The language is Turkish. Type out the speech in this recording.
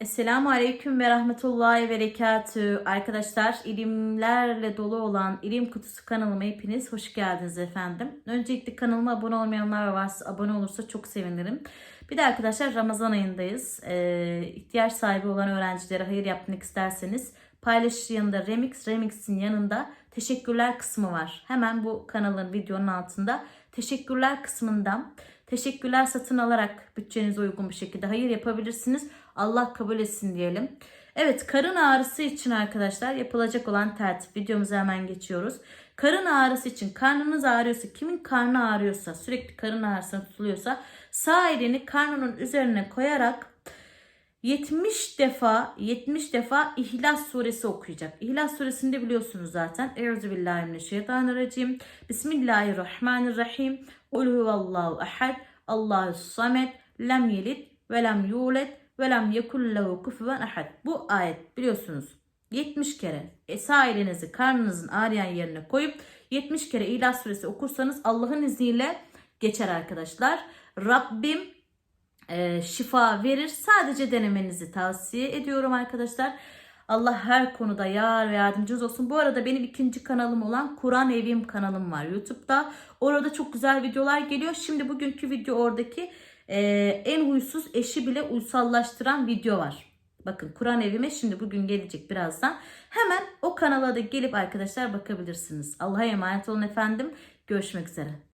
Esselamu Aleyküm ve Rahmetullahi ve Berekatü. Arkadaşlar ilimlerle dolu olan İlim Kutusu kanalıma hepiniz hoş geldiniz efendim. Öncelikle kanalıma abone olmayanlar varsa abone olursa çok sevinirim. Bir de arkadaşlar Ramazan ayındayız. Ee, ihtiyaç sahibi olan öğrencilere hayır yapmak isterseniz paylaş yanında remix, remixin yanında teşekkürler kısmı var. Hemen bu kanalın videonun altında teşekkürler kısmından teşekkürler satın alarak bütçenize uygun bir şekilde hayır yapabilirsiniz. Allah kabul etsin diyelim. Evet karın ağrısı için arkadaşlar yapılacak olan tertip videomuza hemen geçiyoruz. Karın ağrısı için karnınız ağrıyorsa kimin karnı ağrıyorsa sürekli karın ağrısına tutuluyorsa sağ elini karnının üzerine koyarak 70 defa 70 defa İhlas suresi okuyacak. İhlas suresinde biliyorsunuz zaten. Euzubillahimineşşeytanirracim. Bismillahirrahmanirrahim. Kul huvallahu ehad. Allahu samet. Lem yelid ve lem yulad ve lem yekul lehu kufuven ehad. Bu ayet biliyorsunuz 70 kere sağ elinizi karnınızın ağrıyan yerine koyup 70 kere İhlas suresi okursanız Allah'ın izniyle geçer arkadaşlar. Rabbim e, şifa verir. Sadece denemenizi tavsiye ediyorum arkadaşlar. Allah her konuda yar ve yardımcınız olsun. Bu arada benim ikinci kanalım olan Kur'an Evim kanalım var YouTube'da. Orada çok güzel videolar geliyor. Şimdi bugünkü video oradaki e, en huysuz eşi bile uysallaştıran video var. Bakın Kur'an evime şimdi bugün gelecek birazdan. Hemen o kanala da gelip arkadaşlar bakabilirsiniz. Allah'a emanet olun efendim. Görüşmek üzere.